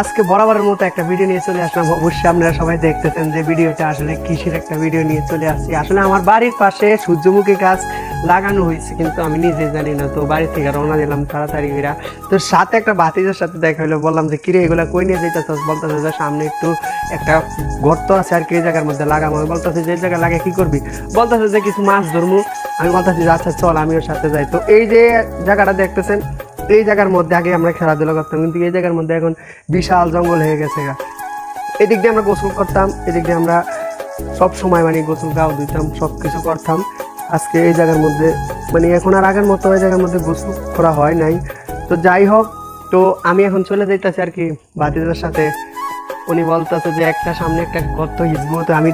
আজকে বরাবরের মতো একটা ভিডিও নিয়ে চলে আসলাম। অবশ্যই আপনারা সবাই দেখতেছেন যে ভিডিওটা আসলে কৃষির একটা ভিডিও নিয়ে চলে আসছি। আসলে আমার বাড়ির পাশে সূর্যমুখী গাছ লাগানো হয়েছে, কিন্তু আমি নিজে জানি না। তো বাড়ি থেকে রওনা দিলাম তাড়াতাড়ি এরা তো সাথে একটা বাতিজার সাথে দেখা হলো। বললাম যে, কিরে, এগুলা কই নিয়ে যেতেছ বলতেছে যে, সামনে একটু একটা গর্ত আছে আর কি জায়গার মধ্যে লাগাবো। আমি বলতেছে, যে জায়গায় লাগে কি করবি? বলতেছে যে, কিছু মাছ ধরবো আমি বলতেছি আচ্ছা চল, আমিও সাথে যাই। তো এই যে জায়গাটা দেখতেছেন এই জায়গার মধ্যে আগে আমরা খেলাধুলা করতাম, কিন্তু এই জায়গার মধ্যে এখন বিশাল জঙ্গল হয়ে গেছে গা। এদিক দিয়ে আমরা গোসল করতাম, এদিক দিয়ে আমরা সব সময় মানে গোসল গাও দিতাম সব কিছু করতাম। আজকে এই জায়গার মধ্যে মানে এখন আর আগের মতো ওই জায়গার মধ্যে গোসল করা হয় নাই। তো যাই হোক, তো আমি এখন চলে যাইতেছি আর কি বাতিদের সাথে। উনি বলতেছে যে একটা সামনে একটা গর্ত হিসবো, তো আমি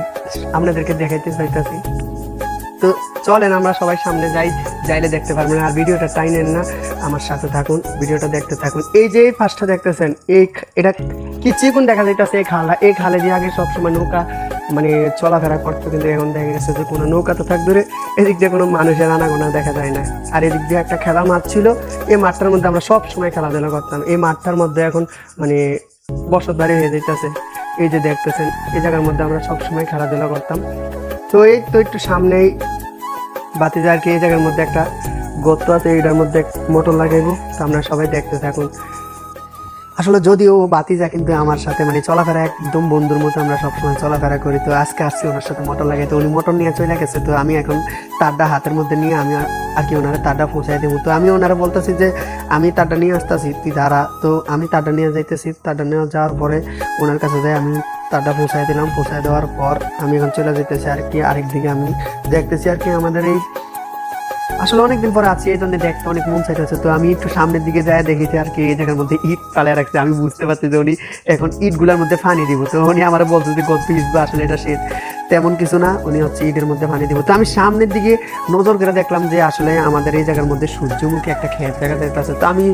আপনাদেরকে দেখাইতে চাইতেছি। তো চলেন আমরা সবাই সামনে যাই, যাইলে দেখতে পারবেন। আর ভিডিওটা টাইনেন না, আমার সাথে থাকুন, ভিডিওটা দেখতে থাকুন। এই যে ফার্স্টটা দেখতেছেন, এই এটা কি চিকুন দেখা যাইতেছে, এই খালা এই খালে দিয়ে আগে সবসময় নৌকা মানে চলাফেরা করতো, কিন্তু এখন দেখা গেছে যে কোনো নৌকা তো থাক দূরে এদিক দিয়ে কোনো মানুষের আনাগোনা দেখা যায় না। আর এদিক দিয়ে একটা খেলা মাঠ ছিল, এই মাঠটার মধ্যে আমরা সব সময় খেলাধুলা করতাম। এই মাঠটার মধ্যে এখন মানে বসতবাড়ি হয়ে যেতেছে এই যে দেখতেছেন, এই জায়গার মধ্যে আমরা সবসময় খেলাধুলা করতাম। তো এই তো একটু সামনেই বাতি আর কি এই জায়গার মধ্যে একটা গর্ত আছে এটার মধ্যে মোটর লাগাইবো। তো আমরা সবাই দেখতে থাকুন। আসলে যদিও বাতিজা কিন্তু আমার সাথে মানে চলাফেরা একদম বন্ধুর মতো, আমরা সবসময় চলাফেরা করি। তো আজকে আসছি ওনার সাথে মটর মোটর লাগাইতে উনি মোটর নিয়ে চলে গেছে, তো আমি এখন তারটা হাতের মধ্যে নিয়ে আমি আর- আর কি ওনারা তারটা পৌঁছাই দেবো। তো আমি ওনারা বলতেছি যে, আমি তারটা নিয়ে আসতেছি, তুই দাঁড়া। তো আমি তারটা নিয়ে যাইতেছি, তারটা নিয়ে যাওয়ার পরে ওনার কাছে যাই, আমি তারটা পৌঁছাই দিলাম। পৌঁছাই দেওয়ার পর আমি এখন চলে যেতেছি আর কি আরেকদিকে আমি। দেখতেছি আর কি আমাদের এই আসলে অনেকদিন পরে আছি, এই জন্য দেখতে অনেক মন চাইতেছে। তো আমি একটু সামনের দিকে যায় দেখেছি আর কি এই জায়গার মধ্যে ইট পালে রাখছে। আমি বুঝতে পারছি যে উনি এখন ইটগুলোর মধ্যে ফানি দিব। তো উনি আমার বলছে যে গল্প ইসবো আসলে এটা শীত তেমন কিছু না, উনি হচ্ছে ইটের মধ্যে পানি দিব। তো আমি সামনের দিকে নজর করে দেখলাম যে, আসলে আমাদের এই জায়গার মধ্যে সূর্যমুখী একটা ক্ষেত দেখা যাইতেছে। তো আমি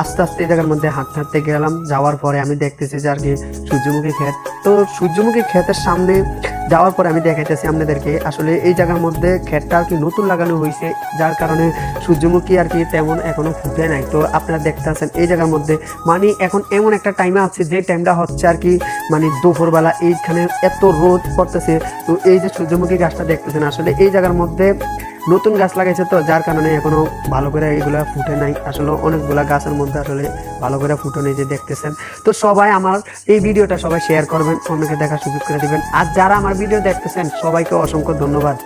আস্তে আস্তে এই জায়গার মধ্যে হাঁটতে হাঁটতে গেলাম। যাওয়ার পরে আমি দেখতেছি যে আর কি সূর্যমুখী ক্ষেত। তো সূর্যমুখী ক্ষেতের সামনে যাওয়ার পরে আমি দেখাইতেছি আপনাদেরকে। আসলে এই জায়গার মধ্যে ক্ষেতটা আর কি নতুন লাগানো হয়েছে যার কারণে সূর্যমুখী আর কি তেমন এখনও ফুটে নাই। তো আপনারা দেখতে আছেন এই জায়গার মধ্যে। মানে এখন এমন একটা টাইমে আছে যে টাইমটা হচ্ছে আর কি মানে দুপুরবেলা এইখানে এত রোদ পড়তেছে। তো এই যে সূর্যমুখী গাছটা দেখতেছেন, আসলে এই জায়গার মধ্যে নতুন গাছ লাগাইছে তো, যার কারণে এখনও ভালো করে এগুলো ফুটে নাই। আসলে অনেকগুলো গাছের মধ্যে আসলে ভালো করে ফুটে নেই যে দেখতেছেন। তো সবাই আমার এই ভিডিওটা সবাই শেয়ার করবেন অন্যকে দেখার সুযোগ করে দেবেন। আর যারা আমার ভিডিও দেখতেছেন, সবাইকে অসংখ্য ধন্যবাদ।